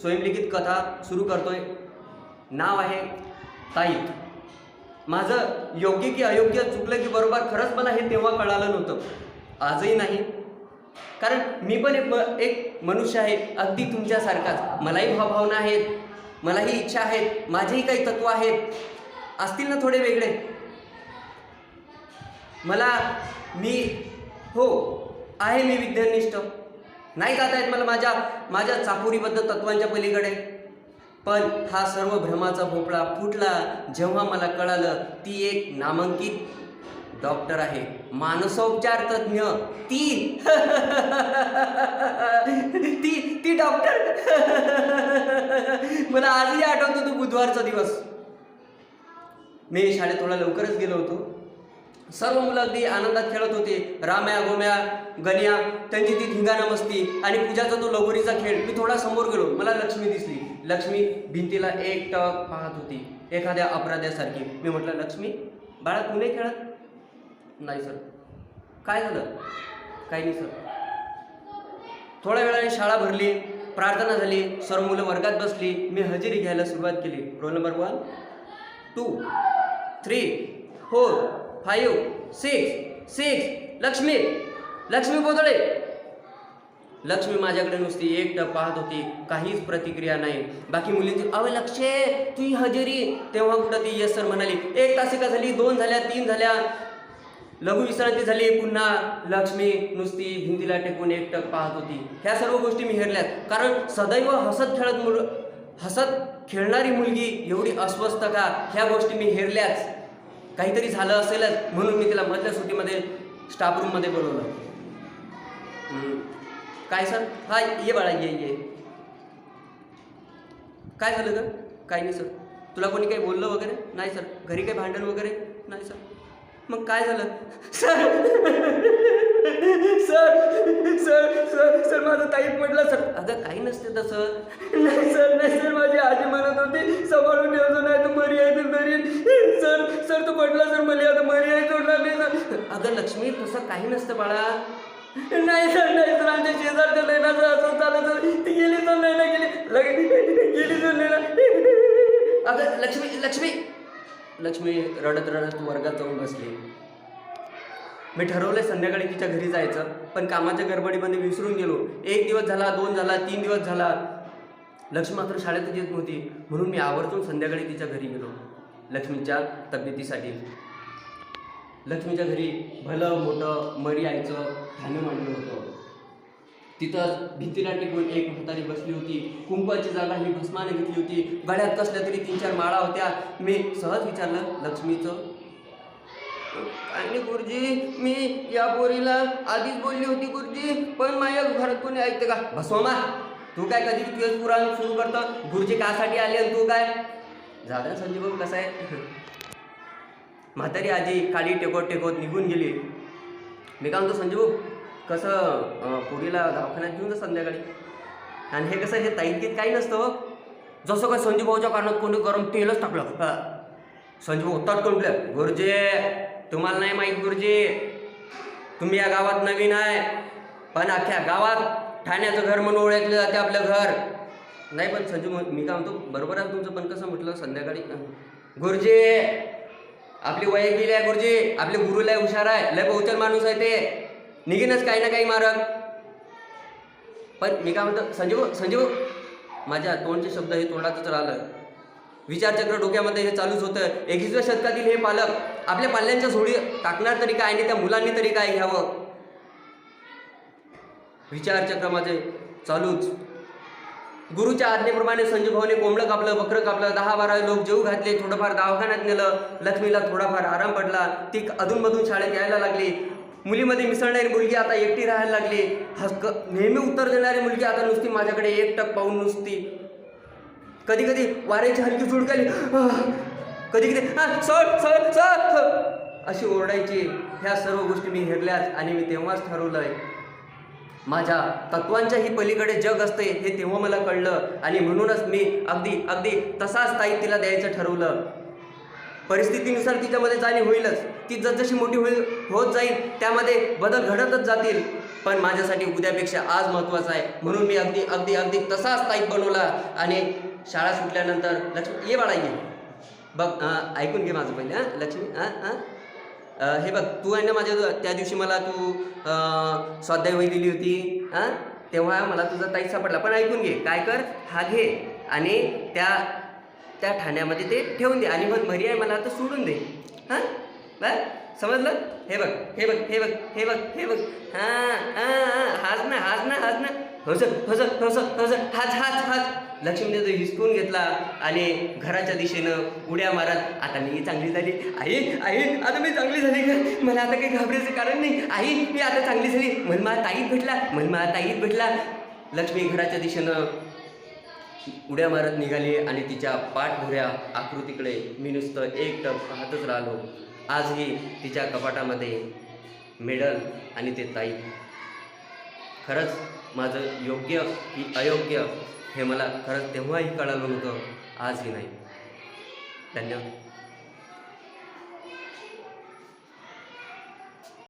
स्वयंलिखित कथा सुरू करतोय. नाव आहे ताईत माझं योग्य की अयोग्य चुकलं की बरोबर खरंच मला हे तेव्हा कळालं नव्हतं. आजही नाही. कारण मी पण एक म- एक मनुष्य आहे अगदी तुमच्यासारखाच. मलाही भावभावना आहेत मलाही इच्छा आहेत माझेही काही तत्व आहेत. असतील ना थोडे वेगळे? मला मी हो आहे मी विज्ञाननिष्ठ नाही जाता येत मला माझ्या माझ्या चापुरीबद्ध तत्वांच्या पलीकडे. पण हा सर्व भ्रमाचा भोपळा फुटला जेव्हा मला कळालं ती एक नामांकित डॉक्टर आहे. मानसोपचार तज्ज्ञ. ती ती ती डॉक्टर. मला आजही आठवतो तो बुधवारचा दिवस. मी शाळेत थोडा लवकरच गेलो होतो. सर्व मुलं अगदी आनंदात खेळत होते. राम्या गोम्या गण्या त्यांची ती धिंगाणा मस्ती आणि पूजाचा तो लगोरीचा खेळ. मी थोडा समोर गेलो. मला लक्ष्मी दिसली. लक्ष्मी भिंतीला एक टक पाहत होती. एखाद्या अपराध्यासारखी. मी म्हटलं लक्ष्मी बाळा तू नाही खेळत? नाही सर. काय झालं? काही नाही सर. थोड्या वेळाने शाळा भरली. प्रार्थना झाली. सर्व मुलं वर्गात बसली. मी हजेरी घ्यायला सुरुवात केली. Roll number one two three four five six six Lakshmi Lakshmi Bodale Lakshmi माझ्याकडे नुसती एकटं पाहत होती काहीच प्रतिक्रिया नाही. बाकी मुलींची अवे लक्ष तू हजेरी. तेव्हा कुठं ती येस सर म्हणाली एक तासिका झाली दोन झाल्या तीन झाल्या. लघु विश्रांती झाली पुन्हा लक्ष्मी नुसती भिंतीला टेकून एकटक पाहत होती. ह्या सर्व गोष्टी मी हेरल्यात. कारण सदैव हसत खेळत मुल हसत खेळणारी मुलगी एवढी अस्वस्थ का? ह्या गोष्टी मी हेरल्याच. काहीतरी झालं असेलच म्हणून मी तिला मधल्या सुट्टीमध्ये स्टाफ रूममध्ये बोलवलं. काय सर? हा ये बाळा ये ये. काय झालं तर काही नाही सर. तुला कोणी काही बोललं वगैरे? नाही सर. घरी काही भांडण वगैरे? नाही सर. मग काय झालं? Sir! Sir! Sir! Sir! Sir! माझं ताईप पडलं सर. अगं काही नसते तसं. नाही सर नाही सर. माझी आजी म्हणत होती सांभाळून ठेवतो नाही तर मरी आहे तर तरी सर सर तू पडला सर मला आता मरी आहे सोडणार नाही सर अगं लक्ष्मी तसं काही नसतं बाळा. नाही सर नाही सर आमच्या शेजारच्या लेण्याचं असं झालं सर ती गेली सर लेना गेली. लगेच गेली सर लेना अगं लक्ष्मी लक्ष्मी. लक्ष्मी रडत रडत वर्गात जाऊन बसली. मी ठरवलंय संध्याकाळी तिच्या घरी जायचं पण कामाच्या गडबडीमध्ये विसरून गेलो. एक दिवस झाला दोन झाला तीन दिवस झाला. लक्ष्मी मात्र शाळेतच येत नव्हती. म्हणून मी आवर्जून संध्याकाळी तिच्या घरी गेलो. लक्ष्मीच्या तब्येतीसाठी. लक्ष्मीच्या घरी भलं मोठं मरी आईचं धान्य मांडलं होतं. तिथं भिंतीला टिकून एक म्हातारी बसली होती. कुंकवाची जागा ही भस्माने घेतली होती. गळ्यात कसल्या तरी तीन चार माळा होत्या. मी सहज विचारलं लक्ष्मीचं? आणि गुरुजी मी या पोरीला आधीच बोलली होती गुरुजी पण माझ्या घरात कोणी ऐकते का? भस्मा तू काय कधी तुझं पुराण सुरू करतो? गुरुजी कासाठी आले आणि तू काय? झालं संजीव भाऊ कसं आहे? म्हातारी आजी काळी टेकवत टेकवत निघून गेली. मी काय म्हणतो संजीव भाऊ कसं पुरीला पोरीला दवाखान्यात घेऊन जा संध्याकाळी. आणि हे कसं हे ताईकीत काही नसतं हो. जसं काय संजीव भाऊच्या कारणात कोणी गरम तेलच टाकलं. हा. संजीव भाऊ तट म्हटलं गुरुजी तुम्हाला नाही माहीत गुरुजी. तुम्ही या गावात नवीन आहे. पण अख्ख्या गावात ठाण्याचं घर म्हणून ओळखलं जाते आपलं घर. नाही पण संजू मी काय म्हणतो बरोबर आहे तुमचं? पण कसं म्हटलं संध्याकाळी? गुरुजी! आपली वय गेली आहे गुरुजी? आपले गुरु लय हुशार आहे. लय बहुचल माणूस आहे ते. निघीनच काही ना काही मारक. पण मी काय म्हणतो संजीव संजीव! माझ्या तोंडचे शब्द हे तोंडातच राहिलं. विचारचक्र डोक्यामध्ये हे चालूच होतं. एकवीसव्या शतकातील हे पालक आपल्या पाल्यांच्या झोडी टाकणार तरी काय आणि त्या मुलांनी तरी काय घ्यावं? विचारचक्र माझे चालूच. गुरुच्या आज्ञेप्रमाणे संजू भाऊने कोंबडं कापलं बकरं कापलं दहा बारा लोक जेऊ घातले थोडंफार दवाखान्यात नेलं लक्ष्मीला थोडाफार आराम पडला ती अधूनमधून शाळेत यायला लागली. मुलीमध्ये मिसळणारी मुलगी आता एकटी राहायला लागली. हक्क नेहमी उत्तर देणारी मुलगी आता नुसती माझ्याकडे एकटक पाहून नुसती. कधी कधी वाऱ्याची हलकी झुडकाली. कधी कधी सर सर सर अशी ओरडायची. ह्या सर्व गोष्टी मी हेरल्याच आणि मी तेव्हाच ठरवलंय. माझ्या तत्वांच्याही पलीकडे जग असते हे तेव्हा मला कळलं आणि म्हणूनच मी अगदी अगदी तसाच ताई तिला द्यायचं ठरवलं. परिस्थितीनुसार तिच्यामध्ये जाणीव होईलच. ती जसजशी मोठी होईल होत जाईल त्यामध्ये बदल घडतच जातील. पण माझ्यासाठी उद्यापेक्षा आज महत्त्वाचं आहे. म्हणून मी अगदी अगदी अगदी तसाच ताईप बनवला आणि शाळा सुटल्यानंतर लक्ष्मी ये बाळा ये. बघ ऐकून घे माझं पहिले हां लक्ष्मी हां हां हे बघ तू आहे ना माझ्या त्या दिवशी मला तू स्वाध्याय वही दिली होती हां तेव्हा मला तुझा ताई सापडला. पण ऐकून घे काय कर हा घे आणि त्या त्या ठाण्यामध्ये ते ठेवून दे आणि मग मरी आहे मला आता सोडून दे. हां? बर समजलं? हे बघ हे बघ हे बघ हे बघ हे बघ. हां हां हां हाच ना हाच ना हाच ना. हो सर हो सर हो सर हो सर हाच हाच हाच. लक्ष्मीने तो हिसकून घेतला आणि घराच्या दिशेनं उड्या मारत आता मी चांगली झाली. आई आई आता मी चांगली झाली. का मला आता काही घाबरायचं कारण नाही. आई मी आता चांगली झाली. म्हण मला ताईत भेटला. म्हण मला ताईत भेटला. लक्ष्मी घराच्या दिशेनं उड्या मारत निघाली आणि तिच्या पाठभुऱ्या आकृतीकडे मी नुसतं एकटक पाहतच राहिलो. आजही तिच्या कपाटामध्ये मेडल आणि ते ताई खरंच माझं योग्य की अयोग्य हे मला खरंच तेव्हाही कळालं नव्हतं आजही नाही. धन्यवाद.